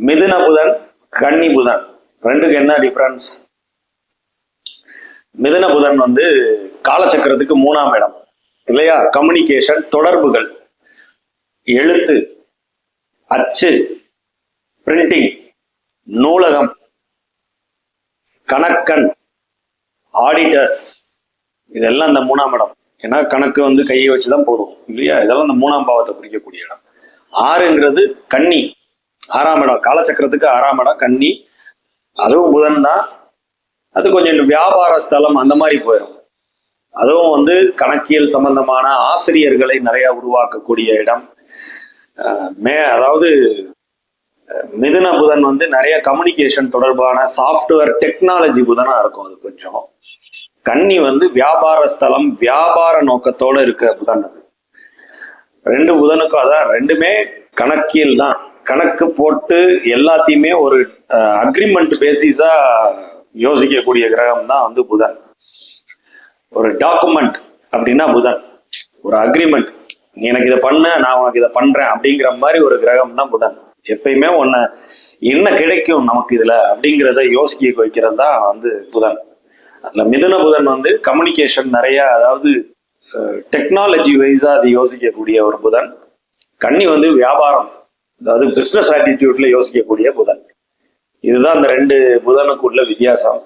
மிதுன புதன் கன்னி புதன். ரெண்டுக்கு என்ன டிஃபரன்ஸ் மிதுன புதன் வந்து காலச்சக்கரத்துக்கு மூணாம் இடம். இல்லையா? கம்யூனிகேஷன் தொடர்புகள். எழுத்து அச்சு பிரிண்டிங் நூலகம் கணக்கன் ஆடிட்டர்ஸ் இதெல்லாம் இந்த மூணாம் இடம். ஏன்னா கணக்கு வந்து கையை வச்சுதான் போதும் இல்லையா? இதெல்லாம் இந்த மூணாம் பாவத்தை குறிக்கக்கூடிய இடம். ஆறுங்கிறது கன்னி. ஆறாம் இடம் காலச்சக்கரத்துக்கு ஆறாம் இடம் கன்னி. அதுவும் புதன் தான். அது கொஞ்சம் வியாபார ஸ்தலம் அந்த மாதிரி போயிடும் அதுவும் வந்து கணக்கியல் சம்பந்தமான ஆசிரியர்களை நிறைய உருவாக்கக்கூடிய இடம். மே அதாவது மிதுன புதன் வந்து நிறைய கம்யூனிகேஷன் தொடர்பான சாஃப்ட்வேர் டெக்னாலஜி புதனா இருக்கும் அது கொஞ்சம். கன்னி வந்து வியாபார ஸ்தலம் வியாபார நோக்கத்தோட இருக்கிற புதன் அது. ரெண்டு புதனுக்கும் அதான் ரெண்டுமே கணக்கியல் தான். கணக்கு போட்டு எல்லாத்தையுமே ஒரு அக்ரிமெண்ட் பேசிஸா யோசிக்கக்கூடிய கிரகம் தான் வந்து புதன். ஒரு டாக்குமெண்ட் அப்படின்னா புதன். ஒரு அக்ரிமெண்ட் நீ எனக்கு இதை பண்ண நான் உனக்கு இதை பண்றேன் அப்படிங்கிற மாதிரி ஒரு கிரகம் தான் புதன். எப்பயுமே உன்னை என்ன கிடைக்கும் நமக்கு இதுல அப்படிங்கிறத யோசிக்க வைக்கிறது தான் வந்து புதன். அதுல மிதுன புதன் வந்து கம்யூனிகேஷன் நிறைய அதாவது டெக்னாலஜி வைஸா அது யோசிக்கக்கூடிய ஒரு புதன். கன்னி வந்து வியாபாரம். அதாவது பிஸ்னஸ் ஆட்டிடியூட்ல யோசிக்கக்கூடிய புதன். இதுதான் அந்த ரெண்டு புதனுக்குள்ள வித்தியாசம்.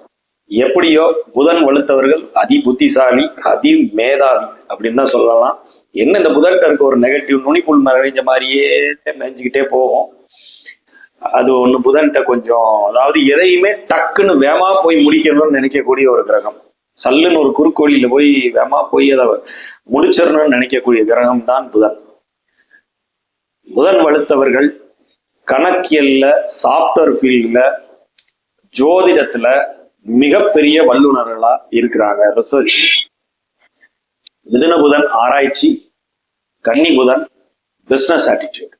எப்படியோ புதன் வலுத்தவர்கள் அதி புத்திசாலி அதி மேதாவி அப்படின்னு தான் சொல்லலாம். என்ன இந்த புதன்கிட்ட இருக்க ஒரு நெகட்டிவ் நுனிப்புள் மறைஞ்ச மாதிரியே மேய்ஞ்சிக்கிட்டே போகும். அது ஒண்ணு புதன்கிட்ட கொஞ்சம் அதாவது எதையுமே டக்குன்னு வேமா போய் முடிக்கணும்னு நினைக்கக்கூடிய ஒரு கிரகம். சல்லுன்னு ஒரு குறுக்கோழியில போய் வேமா போய் அதை முடிச்சிடணும்னு நினைக்கக்கூடிய கிரகம் தான் புதன். புதன் வலுத்தவர்கள் கணக்கியல்ல சாஃப்ட்வேர் ஃபீல்டில் ஜோதிடத்துல மிகப்பெரிய வல்லுநர்களா இருக்கிறாங்க. ரிசர்ச் மிதுன புதன் ஆராய்ச்சி. கன்னி புதன் பிசினஸ் ஆட்டிடியூட்